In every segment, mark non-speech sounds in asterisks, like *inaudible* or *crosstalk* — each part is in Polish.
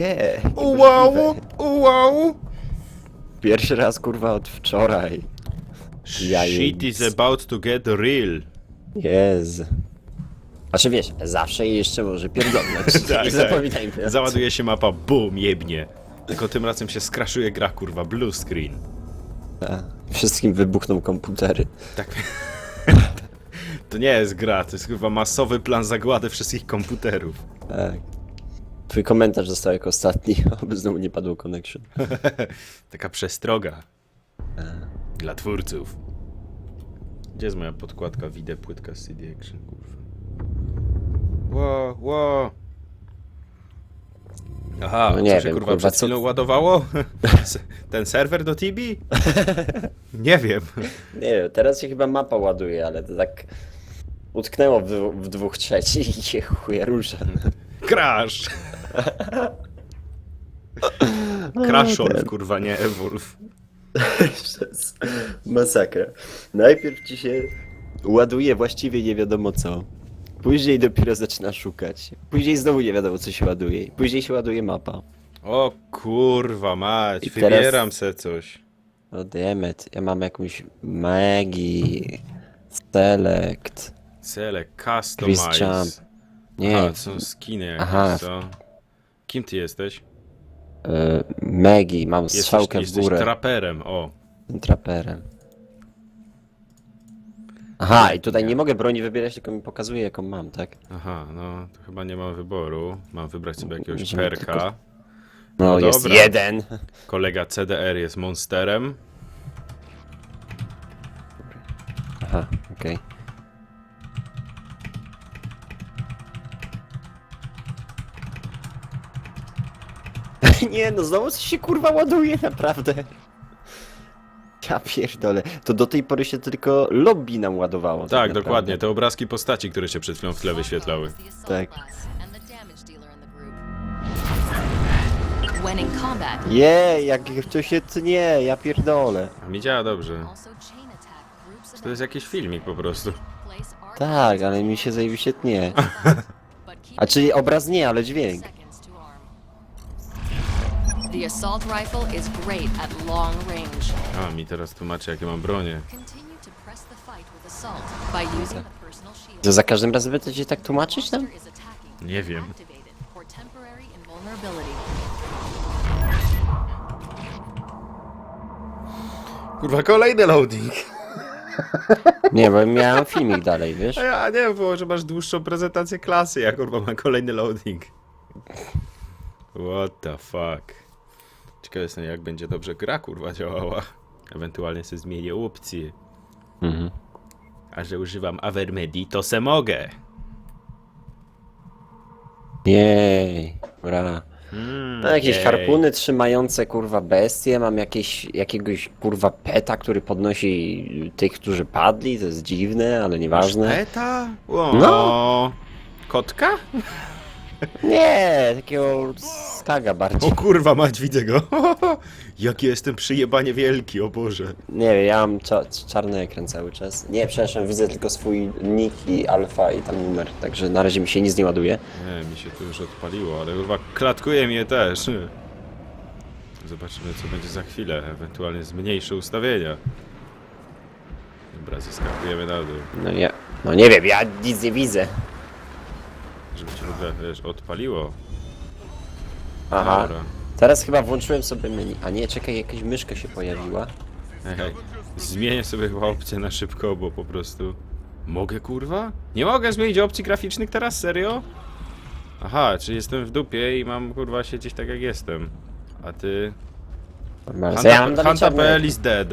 Nie. Ułau, niemożliwe. ułau. Pierwszy raz kurwa od wczoraj. Ja Shit is about to get real. Jezu. Znaczy wiesz, zawsze jeszcze może pierdolnąć. Tak, *laughs* nie tak. zapominajmy. Załaduje się mapa, bum, jebnie. Tylko tym razem się skraszuje gra, kurwa, blue screen. Tak. Wszystkim wybuchną komputery. Tak. *laughs* To nie jest gra, to jest chyba masowy plan zagłady wszystkich komputerów. Tak. Twój komentarz został jako ostatni, *laughs* aby znowu nie padło connection. *laughs* Taka przestroga. Dla twórców. Gdzie jest moja podkładka, wideo, płytka z CD Action, kurwa. Ło, ło. Aha, No nie co się wiem, kurwa kurwa, przed co- chwilą ładowało? *laughs* S- Ten serwer do Tibi? Nie wiem. Nie wiem, teraz się chyba mapa ładuje, ale to tak utknęło w, w dwóch trzecich i się chuje rusza. Crash! *laughs* Crashon, kurwa, nie Evolve. Przez masakra. Najpierw ci się ładuje właściwie nie wiadomo co. Później dopiero zaczyna szukać. Później znowu nie wiadomo co się ładuje. Później się ładuje mapa. O kurwa mać, I teraz- wybieram se coś. O demet, ja mam jakąś Magii, Select, Cele, Chris customize. Champ. Nie, to są skiny jakieś, Aha. co? Kim ty jesteś? y, Maggie, mam Jesteś, strzałkę w jesteś górę. traperem, o. Traperem. Aha, i tutaj nie mogę broni wybierać, tylko mi pokazuje jaką mam, tak? Aha, no to chyba nie mam wyboru. Mam wybrać sobie jakiegoś perka. tylko- No, No jest dobra. jeden. Kolega CDR jest monsterem. Aha, okej. *laughs* Nie no, znowu coś się kurwa ładuje, naprawdę. Ja pierdolę. To do tej pory się tylko lobby nam ładowało. Tak, naprawdę. dokładnie. Te obrazki postaci, które się przed chwilą w tle wyświetlały. Tak. Jej, jak to się tnie, ja pierdolę. A mi działa dobrze. To jest jakiś filmik po prostu. Tak, ale mi się zajebiście tnie. *laughs* A czyli obraz nie, ale dźwięk. The assault rifle is great at long range. A, mi teraz tłumaczy jakie mam bronie. Continue to press the fight with assault by using the personal shield. To za każdym razem będziecie tak tłumaczyć nam? Monster is attacking. Nie wiem. Activated for temporary invulnerability. Kurwa, kolejny loading. *laughs* Nie, bo miałem filmik dalej, wiesz? A ja nie, było, że masz dłuższą prezentację klasy, ja kurwa mam kolejny loading. What the fuck. Ciekawe jestem jak będzie dobrze gra kurwa działała. Ewentualnie sobie zmienię opcję. Mhm. A że używam Avermedi, to se mogę. Jej, ura. Mm, Mam jakieś jej. harpuny trzymające kurwa bestie, mam jakieś, jakiegoś kurwa peta, który podnosi tych, którzy padli, to jest dziwne, ale nieważne. Peta? O, No. Kotka? Nie, takiego skaga bardziej. O kurwa mać, widzę go. *laughs* Jaki jestem przyjebanie wielki, o Boże. Nie wiem, ja mam cza- czarny ekran cały czas. Nie, przepraszam, widzę tylko swój nick i alfa i tam numer, także na razie mi się nic nie ładuje. Nie, mi się tu już odpaliło, ale kurwa klatkuje mnie też. Zobaczymy co będzie za chwilę, ewentualnie zmniejsze ustawienia. Dobra, zeskakujemy na dół, No ja, no nie wiem, ja nic nie widzę. żeby cię w ogóle, wiesz, odpaliło. Aha. Dobra. Teraz chyba włączyłem sobie menu. A nie, czekaj, jakaś myszka się pojawiła. Hej, hej. Zmienię sobie chyba opcję na szybko, bo po prostu... Mogę kurwa? Nie mogę zmienić opcji graficznych teraz, serio? Aha, czy jestem w dupie i mam kurwa siedzieć tak jak jestem. A ty... Normalnie. Co ja mam Hanta- dalej is dead.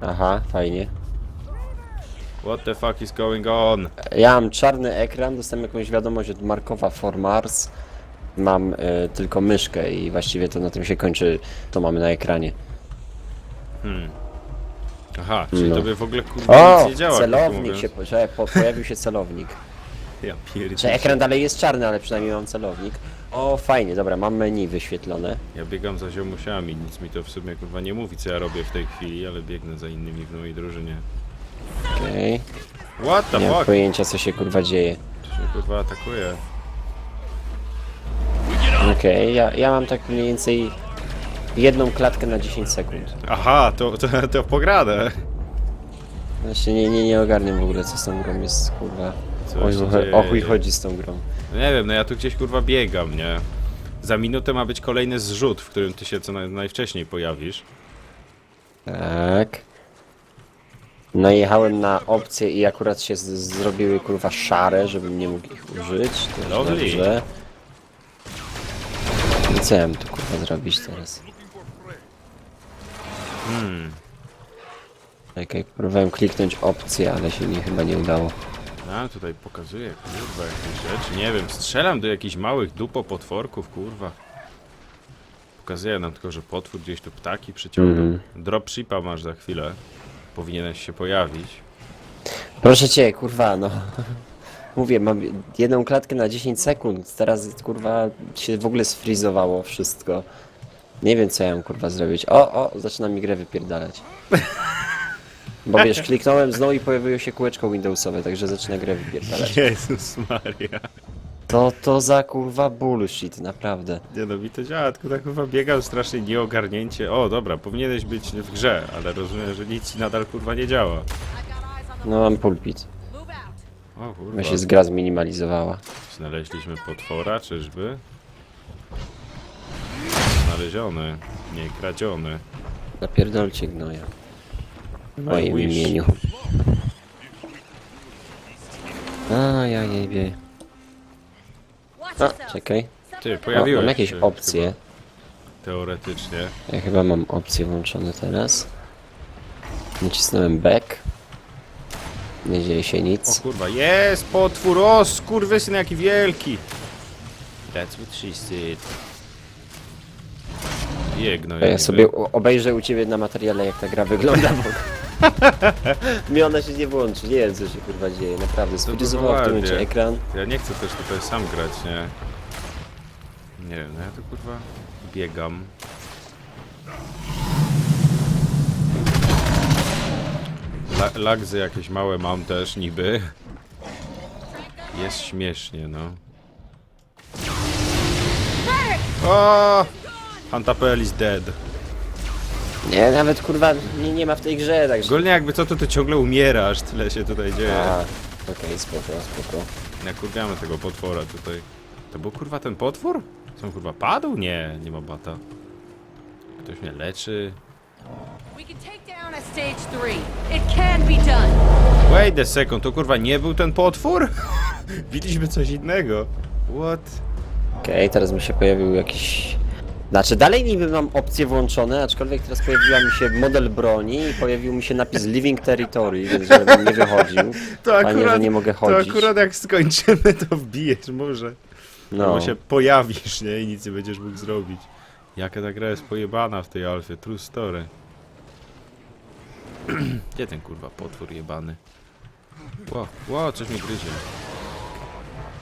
Aha, fajnie. What the fuck is going on? Ja mam czarny ekran, dostałem jakąś wiadomość od Markowa for Mars. Mam y, tylko myszkę i właściwie to na tym się kończy, to mamy na ekranie. Aha, czyli No. tobie w ogóle kurwa O, nic nie działa. krótko celownik mówiąc. się, po, że po, pojawił się celownik. *laughs* Ja Że pierdzielę. ekran dalej jest czarny, ale przynajmniej mam celownik. O, fajnie, dobra, mam meni wyświetlone. Ja biegam za ziomusiami, nic mi to w sumie kurwa nie mówi co ja robię w tej chwili, ale biegnę za innymi w mojej drużynie. Okej. What the Nie mam fuck? pojęcia co się kurwa dzieje. To się kurwa atakuje. Okej, ja, ja mam tak mniej więcej jedną klatkę na 10 sekund. Aha, to, to, to pogradę. Właśnie nie, nie, nie ogarniam w ogóle co z tą grą jest, kurwa. Co Oj, się o, dzieje? o chuj chodzi z tą grą. No Nie wiem, no ja tu gdzieś kurwa biegam, nie? Za minutę ma być kolejny zrzut, w którym ty się co naj, najwcześniej pojawisz. Tak. Najechałem na opcje i akurat się z, zrobiły kurwa szare, żebym nie mógł ich użyć. To Lovely. dobrze. I co ja mam tu kurwa zrobić teraz? Hmm. Czekaj, próbowałem kliknąć opcję, ale się mi chyba nie udało. A, tutaj pokazuję, kurwa, jakieś rzeczy. Nie wiem, strzelam do jakichś małych dupo potworków, kurwa. Pokazuję nam tylko, że potwór gdzieś tu ptaki przyciąga. Mhm. Dropshipa masz za chwilę. Powinieneś się pojawić. Proszę cię, kurwa, no. Mówię, mam jedną klatkę na 10 sekund. Teraz kurwa się w ogóle sfrizowało wszystko. Nie wiem co ja mam kurwa zrobić. O, o, zaczyna mi grę wypierdalać. Bo *laughs* wiesz, kliknąłem znowu i pojawiło się kółeczko Windowsowe, także zaczyna grę wypierdalać. Jezus Maria. To to za kurwa bullshit, naprawdę. Nie no, mi to działa, tylko tak kurwa biegam strasznie nieogarnięcie. O, dobra, powinieneś być w grze, ale rozumiem, że nic ci nadal kurwa nie działa. No mam pulpit. O kurwa, Bo się gra zminimalizowała. znaleźliśmy potwora, czyżby? Znaleziony, nie kradziony. Napierdolcie gnoja. W No moim wish. imieniu. A, ja nie wie. A, czekaj. Ty, O, pojawiłeś mam jakieś się opcje. chyba, Teoretycznie. Ja chyba mam opcje włączone teraz. Nacisnąłem back. Nie dzieje się O nic. kurwa, jest potwór, o skurwysyn jaki wielki. That's what she said. Jegno, ja sobie o- obejrzę u ciebie na materiale jak ta gra wygląda, bo... *laughs* Mi ona się nie włączy, nie wiem co się kurwa dzieje, naprawdę. Sfrizowało w tym momencie ładnie. ekran. Ja nie chcę też tutaj sam grać, nie? Nie wiem, no ja tu kurwa biegam. La lagzy jakieś małe mam też niby. Jest śmiesznie, no. O! Hantapel is dead. Nie, nawet kurwa nie, nie ma w tej grze, także... Ogólnie jakby co, to ty ciągle umierasz, tyle się tutaj dzieje. A, okej, spoko, spoko. Nakurwiamy tego potwora tutaj. To był kurwa ten potwór? Co on kurwa padł? Nie, nie ma bata. Ktoś mnie leczy. Wait a second, to kurwa nie był ten potwór? *laughs* Widzieliśmy coś innego. What? Okej, teraz mi się pojawił jakiś... Znaczy, dalej niby mam opcje włączone, aczkolwiek teraz pojawiła mi się model broni i pojawił mi się napis Living Territory, więc żebym nie wychodził. *laughs* Fajnie, że nie mogę chodzić. To akurat jak skończymy, to wbijesz może. No. No, Bo się pojawisz, nie? I nic nie będziesz mógł zrobić. Jaka ta gra jest pojebana w tej alfie, true story. *clears throat* Gdzie ten kurwa potwór jebany? Ło, ło, coś mi gryzie.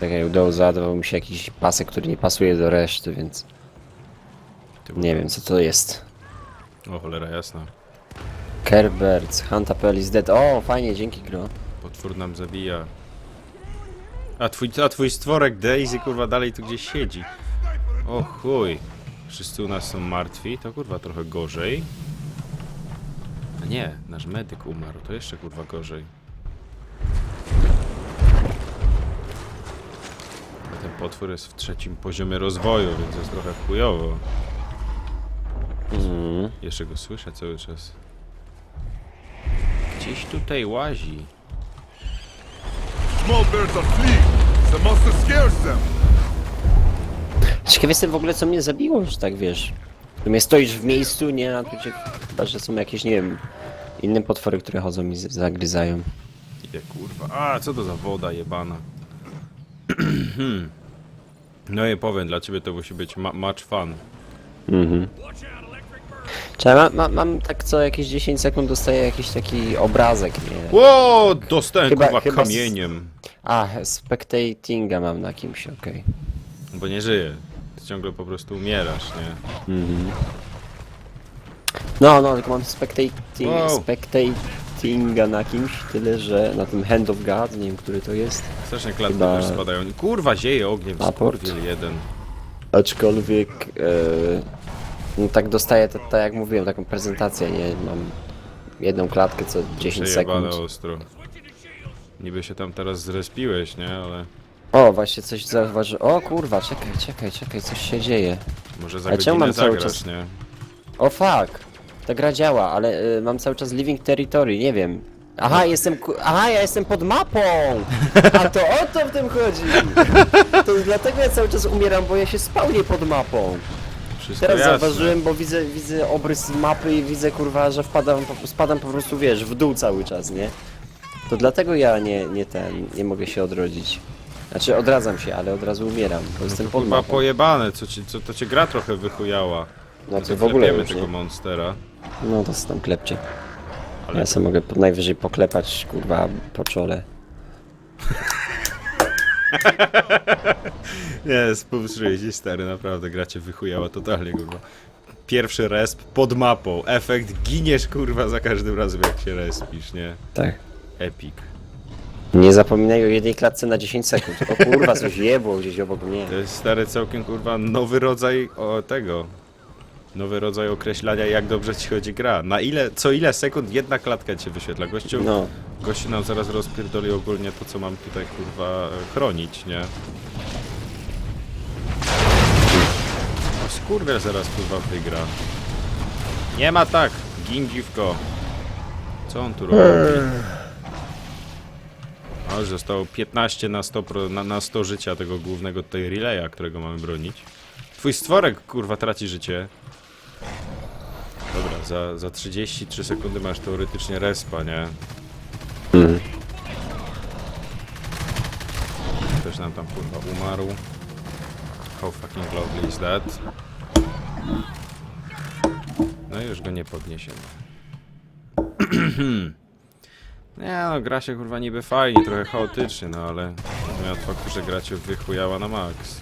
czekaj, udało załadował mi się jakiś pasek, który nie pasuje do reszty, więc Ty nie wiem co to jest. O, cholera jasna. Kerberts, Huntapel is dead. O, fajnie, dzięki gro. Potwór nam zabija. A twój, a twój stworek Daisy kurwa dalej tu gdzieś siedzi. O chuj. Wszyscy u nas są martwi, to kurwa trochę gorzej. A nie, nasz medyk umarł, to jeszcze kurwa gorzej. A ten potwór jest w trzecim poziomie rozwoju, więc jest trochę chujowo. Mhm. Jeszcze go słyszę cały czas. Gdzieś tutaj łazi. Small birds are fleeing. The monster scares them. Ciekaw jestem w ogóle co mnie zabiło, że tak wiesz. Tu mnie stoisz w miejscu, nie, a tu cię, chyba, że są jakieś, nie wiem, inne potwory, które chodzą i z- zagryzają. Idę kurwa. A, co to za woda jebana? *clears throat* no i powiem, dla ciebie to musi być ma much fun. Mhm. Ja ma, ma, mam tak co jakieś 10 sekund dostaję jakiś taki obrazek, nie? Ło, dostałem Chyba- kurwa chyba z- kamieniem. A, spectatinga mam na kimś, okej. Bo nie żyję. Ty ciągle po prostu umierasz, nie? No, no, tylko mam spectating, Wow. spectatinga na kimś, tyle że na tym Hand of God, nie wiem który to jest. Strasznie klatki Chyba- też spadają. Kurwa, zieje ogniem, Aport. skurwiel jeden. Aczkolwiek, e, no tak dostaję, tak tak jak mówiłem, taką prezentację, nie? Mam jedną klatkę co 10 Przejebane sekund. ostro. Niby się tam teraz zrespiłeś, nie? Ale O, właśnie coś zauważy. O kurwa, czekaj, czekaj, czekaj, coś się dzieje. może za A czemu godzinę mam cały zagrasz, czas- nie? O fuck! Ta gra działa, ale y, mam cały czas living territory, nie wiem. Aha, jestem. ku- Aha, ja jestem pod mapą! A to o to w tym chodzi! To dlatego ja cały czas umieram, bo ja się spałnię pod mapą. Wszystko Teraz jasne. zauważyłem, bo widzę, widzę obrys mapy i widzę kurwa, że wpadam, po- spadam po prostu, wiesz, w dół cały czas, nie? To dlatego ja nie, nie ten, nie mogę się odrodzić. Znaczy odradzam się, ale od razu umieram, bo jestem pod Chyba mapą. pojebane, co, ci, co to cię gra trochę wychujała. No to w ogóle Zaklepiemy już, tego nie? monstera. No to tam klepcie. Ale Ja sobie mogę najwyżej poklepać, kurwa, po czole. *laughs* Nie, spółczuję stary, naprawdę, gra cię wychujała totalnie, kurwa. Pierwszy resp pod mapą, efekt, giniesz, kurwa, za każdym razem jak się respisz, nie? Tak. Epic. Nie zapominaj o jednej klatce na 10 sekund. O kurwa, coś jebło gdzieś obok mnie. To jest stary całkiem, kurwa, nowy rodzaj o tego. Nowy rodzaj określania, jak dobrze ci chodzi gra. Na ile, co ile sekund jedna klatka cię wyświetla. Gościu, No. gościu nam zaraz rozpierdoli ogólnie to, co mam tutaj, kurwa, chronić, nie? O skurwiel zaraz, kurwa, wygra. Nie ma tak! Gin dziwko. Co on tu robi? O, zostało 15 na 100, pro, na, na 100 życia tego głównego tutaj relaya, którego mamy bronić. Twój stworek, kurwa, traci życie. Za, za 33 sekundy masz teoretycznie respa, nie? Mhm. Ktoś nam tam, kurwa, umarł. How fucking lovely is that? No i już go nie podniesiemy. *clears throat* Nie no, gra się kurwa niby fajnie, trochę chaotycznie, no ale ja od faktu, że gra cię wychujała na max.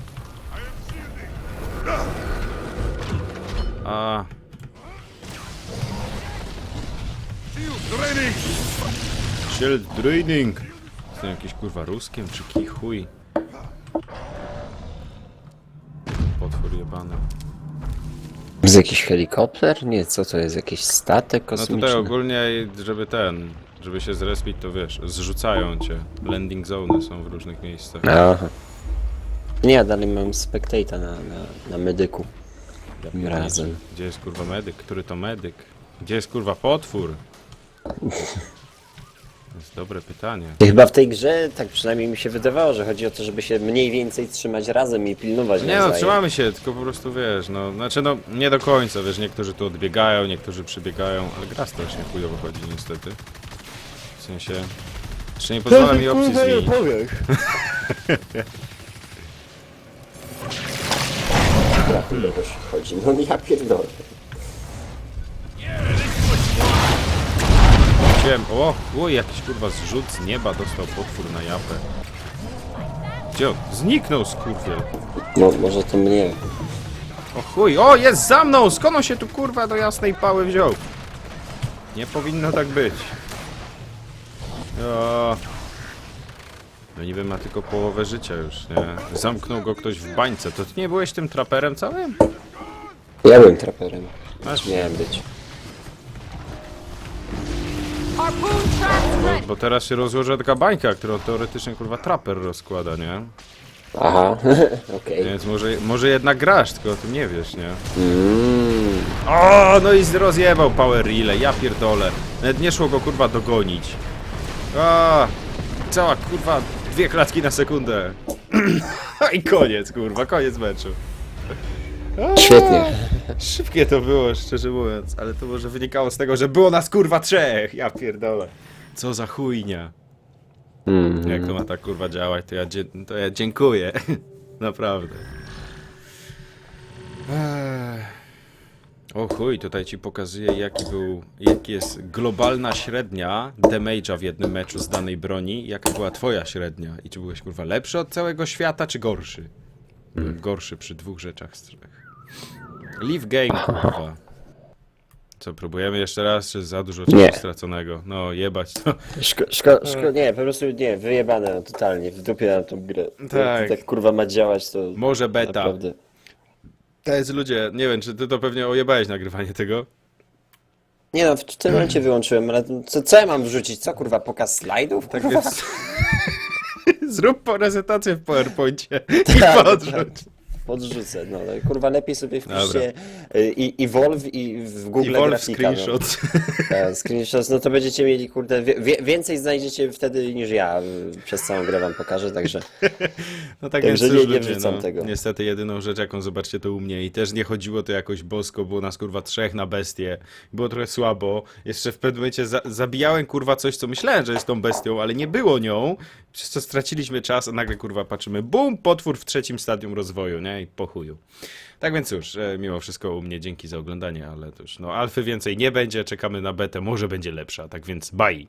A, Shield draining! Jestem jakiś kurwa ruskiem czy kichuj? Potwór jebany. Jest jakiś helikopter? Nie, co to jest? Jakiś statek No kosmiczny? tutaj ogólnie, żeby ten, żeby się zrespić, to wiesz, zrzucają cię. Landing zone są w różnych miejscach. Aha. Nie, ja dalej mam spectata na, na, na medyku. Tym razem. Gdzie jest kurwa medyk? Który to medyk? Gdzie jest kurwa potwór? To jest dobre pytanie. I chyba w tej grze, tak przynajmniej mi się wydawało, że chodzi o to, żeby się mniej więcej trzymać razem i pilnować Nie no, nawzajem. trzymamy się, tylko po prostu wiesz, no, znaczy no, nie do końca, wiesz, niektórzy tu odbiegają, niektórzy przybiegają, ale gra strasznie chujowo chodzi niestety. W sensie, jeszcze nie pozwala mi opcji zmienić. Ile też chodzi? No ja pierdolę. Wziąłem, o, o, jakiś kurwa zrzut z nieba dostał potwór na japę. Gdzie on? Zniknął skurwiel. No, może to mnie. O chuj, o jest za mną! Skąd on się tu kurwa do jasnej pały wziął? Nie powinno tak być. O. No niby ma tylko połowę życia już, nie? Zamknął go ktoś w bańce. To ty nie byłeś tym traperem całym? Ja byłem traperem. Masz, Miałem być. Traps bo, bo teraz się rozłoży taka bańka, którą teoretycznie kurwa traper rozkłada, nie? Aha, *laughs* okej. Więc może, może jednak grasz, tylko o tym nie wiesz, nie? Mm. O, no i rozjebał power relay, ja pierdolę. Nawet nie szło go kurwa dogonić. A, cała kurwa dwie klatki na sekundę. *clears throat* I koniec kurwa, koniec meczu. Świetnie. Szybkie to było, szczerze mówiąc, ale to może wynikało z tego, że było nas kurwa trzech. Ja pierdolę. Co za chujnia. Mm. Jak to ma tak kurwa działać, to ja, dzie- to ja dziękuję. *laughs* Naprawdę. Ech. O chuj, tutaj ci pokazuję jaki był, jaki jest globalna średnia damage'a w jednym meczu z danej broni, jaka była twoja średnia i czy byłeś kurwa lepszy od całego świata, czy gorszy? Byłem gorszy przy dwóch rzeczach z trzech. Leave game, kurwa. Co, próbujemy jeszcze raz, czy za dużo czasu Nie. straconego? No, jebać to. Szko, szko, szko, nie, po prostu nie, wyjebane no, totalnie, w dupie na tą grę. Tak. Jak tak kurwa ma działać, to Może beta. naprawdę. To jest ludzie, nie wiem, czy ty to pewnie ojebałeś nagrywanie tego. Nie no, w tym momencie wyłączyłem, ale co, co ja mam wrzucić? Co kurwa, pokaz slajdów? Tak Kurwa? więc *laughs* zrób prezentację w PowerPoincie *laughs* i Tak, podrzuć. Podrzucę, no ale kurwa lepiej sobie wpiszcie y, i, i Volve i w Google I Wolf grafika, screenshot. *laughs* No. E, Screenshots, no to będziecie mieli kurde, wie, więcej znajdziecie wtedy niż ja y, przez całą grę wam pokażę, także *laughs* No tak Także nie- nie ludzie, wrzucam no, tego. Niestety jedyną rzecz, jaką zobaczcie to u mnie i też nie chodziło to jakoś bosko, było nas kurwa trzech na bestię. Było trochę słabo. Jeszcze w pewnym momencie za zabijałem kurwa coś, co myślałem, że jest tą bestią, ale nie było nią. Przez co straciliśmy czas, a nagle kurwa patrzymy, bum, potwór w trzecim stadium rozwoju, nie? I po chuju. Tak więc cóż, e, mimo wszystko u mnie dzięki za oglądanie, ale to już, no alfy więcej nie będzie, czekamy na betę, może będzie lepsza, tak więc bye.